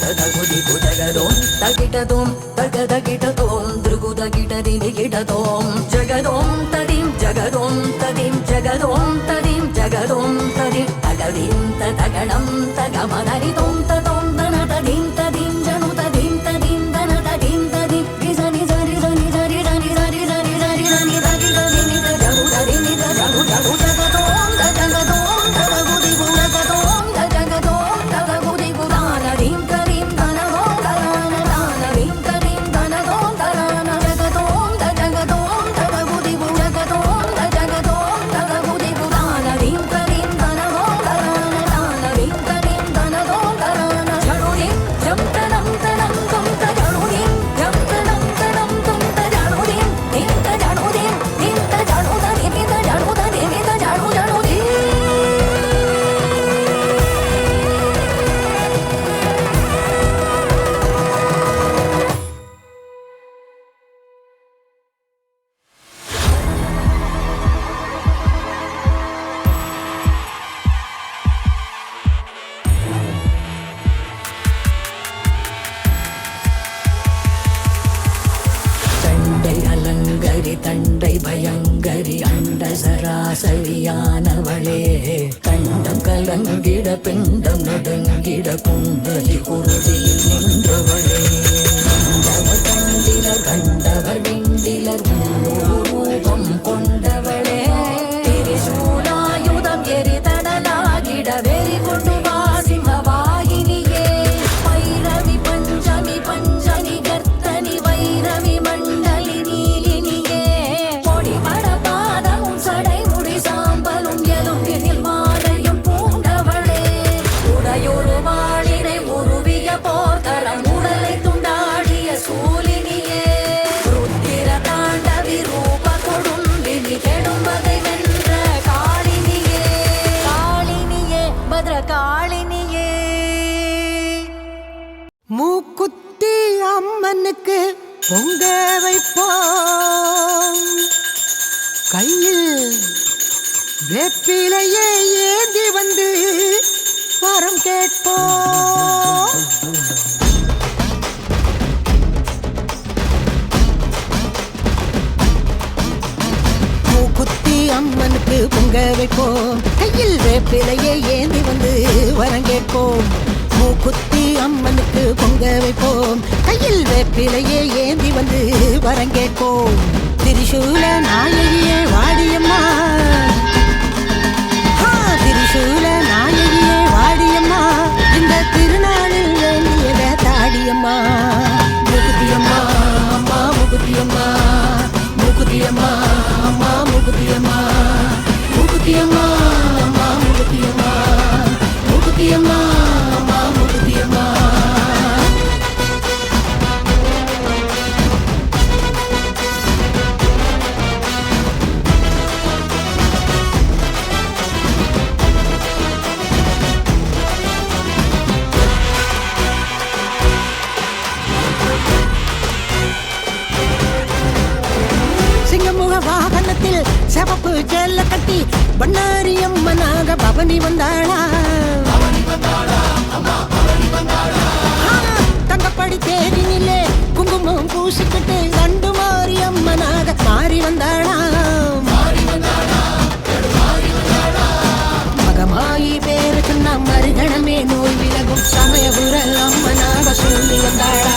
తగుదిగు జగదోం తగిటదోం తగదగిటతోం దృగుదగిటదిని గిటతోం జగదోం తదిం జగదోం తదిం జగదోం తదిం జగదోం తదిం తగదిం తగణం తగమదరితోం சரியானவளே கண்டம் கலங்கிட பிண்டம் நடுங்கிட குந்தலி குருதியில் நின்றவளே. கையில் வேப்பிலையே ஏந்தி வந்து வரம் கேட்போம் குத்தி அம்மனுக்கு பொங்க வைப்போம். கையில் வேப்பிலையே ஏந்தி வந்து வரம் கேட்போம். மூக்குத்தி அம்மனுக்கு பொங்க வைப்போம். கையில் வேப்பிலையே ஏந்தி வந்து வரம் வரங்கேட்போம் திரிசூல நாயகியே வாடியம்மா. கருப்பு சேல கட்டி பண்ணாரி அம்மனாக பவனி வந்தாளா? தங்கப்படி தேரினிலே குங்குமம் பூசிக்கிட்டு கண்டு மாறி அம்மனாக மாறி வந்தாளா? மகமாயி பேரு சொன்ன மறுகணமே நோய் விலகும். சமயபுர அம்மனாக சொல்லி வந்தாளா?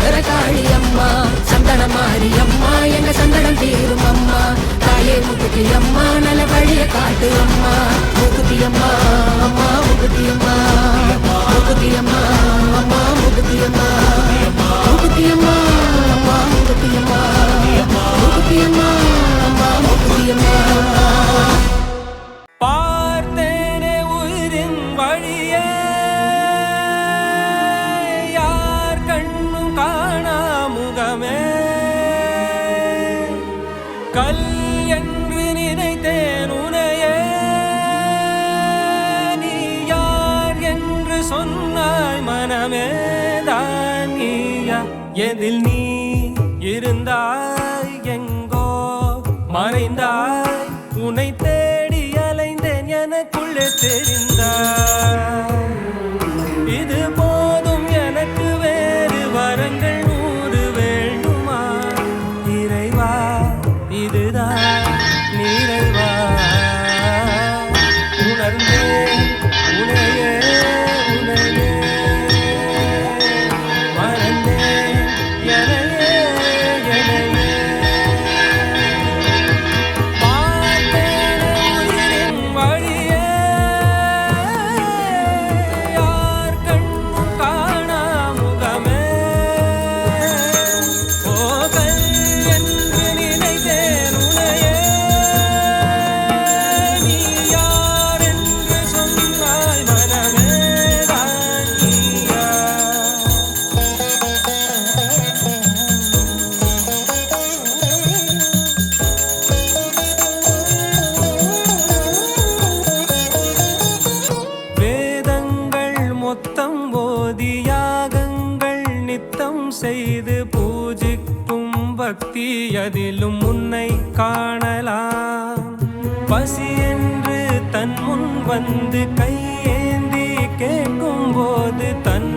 வைக்கிற அம்மா சந்தன மாறி அம்மா எங்க சந்தனம் தீரும் அம்மா தாயே முகுதி அம்மா நல்ல வழிய காட்டு அம்மா முகுதி அம்மா அம்மா முகுதி அம்மா முகுதி அம்மா அம்மா முகுதி அம்மா முகுதி அம்மா அம்மா முகுதி அம்மா முகுதி அம்மா அம்மா முகுதி அம்மா பார்த்தேனே உயிரின் வழியே. எதில் நீ இருந்தாய் எங்கோ? மறைந்தாய். உனை தேடி அலைந்தேன். எனக்குள்ளே தெரிந்தாய். தன்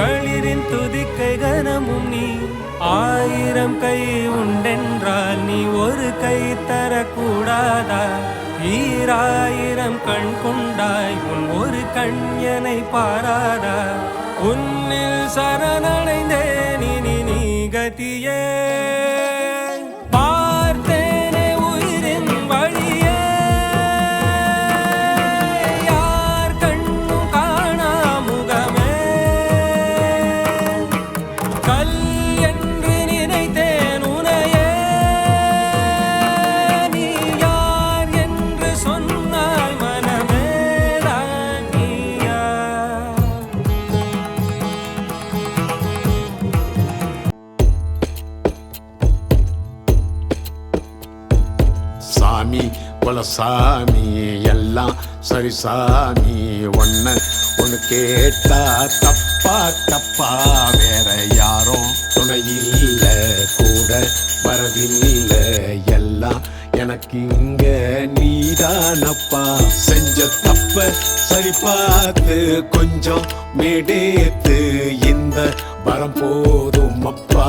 களிரின் துதிக்கை கனமும் நீ. ஆயிரம் கை உண்டென்றால் நீ ஒரு கை தரக்கூடாதா? ஈராயிரம் கண் கொண்டாய் உன் ஒரு கண்யனை பாராதா? உன்னில் சரணடைந்தே சாமி எல்லாம் சரி சாமி. ஒன்று ஒன்று கேட்டா தப்பா தப்பா. வேற யாரும் துணை இல்லை கூட வரதில்லை எல்லாம் எனக்கு இங்க நீதானப்பா. செஞ்ச தப்ப சரி பார்த்து கொஞ்சம் மேடேத்து. இந்த வரம் போதும் அப்பா.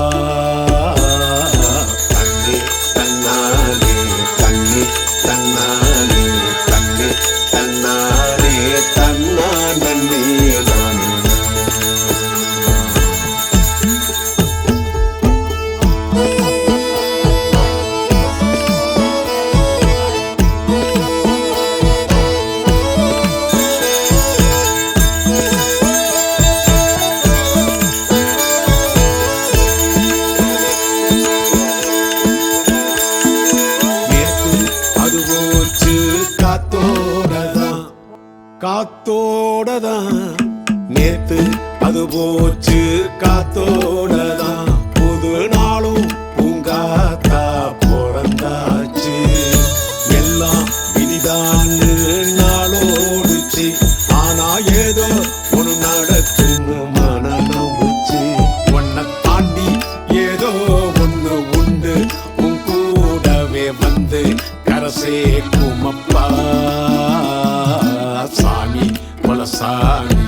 பார்த்ததான் நேத்து அது போச்சு காத்தோடதான் புது நாளும் பூங்காத்தா பிறந்தாச்சு. எல்லாம் விதிதான்னு நாளோடுச்சு. ஆனா ஏதோ ஒன்று நடக்குன்னு மனநோச்சு உன்னை ஏதோ ஒன்று உண்டு. உன் கூடவே வந்து கரசே sun.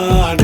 on.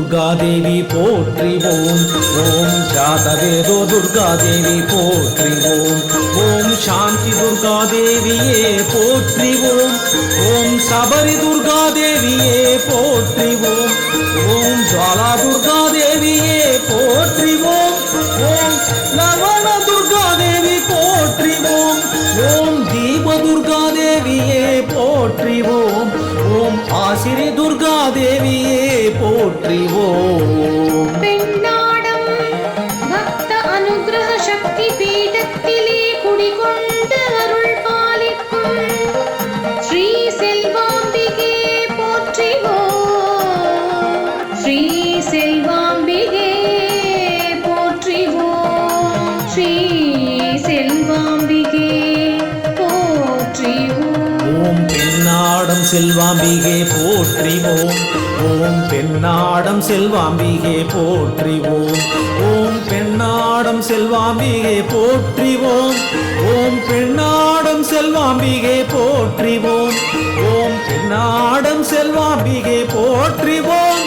துர்காதேவி போற்றிவோம் ஓம் ஜாதவேதோ துர்காதேவி போற்றிவோம் ஓம் சாந்தி துர்காதேவியே போற்றிவோம் ஓம் சபரி துர்காதேவியே போற்றிவோம் ஓம் ஜுவாலா துர்காதேவியே போற்றிவோம் ஓம் லவண துர்காதேவி போற்றிவோம் ஓம் தீப துர்காதேவியே போற்றிவோம் ஓம் ஆசிரி துர்காதேவியே போற்றிவோம் பெண்ணாடம் பக்த அனுகிரக சக்தி பீ பெண்ணாடம் செல்வாம்பிகே போற்றிவோம். ஓம் பெண்ணாடம் செல்வாம்பிகே போற்றிவோம். ஓம் பெண்ணாடம் செல்வாம்பிகே போற்றிவோம். ஓம் பெண்ணாடம் செல்வாம்பிகே போற்றிவோம்.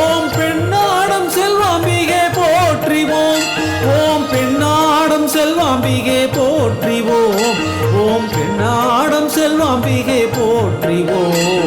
ஓம் பெண்ணாடம் செல்வாம்பிகே போற்றிவோம். ஓம் பெண்ணாடம் செல்வாம்பிகே போற்றிவோம். ஓம் பெண்ணாடம் செல்வாம்பிகே போற்றிவோம்.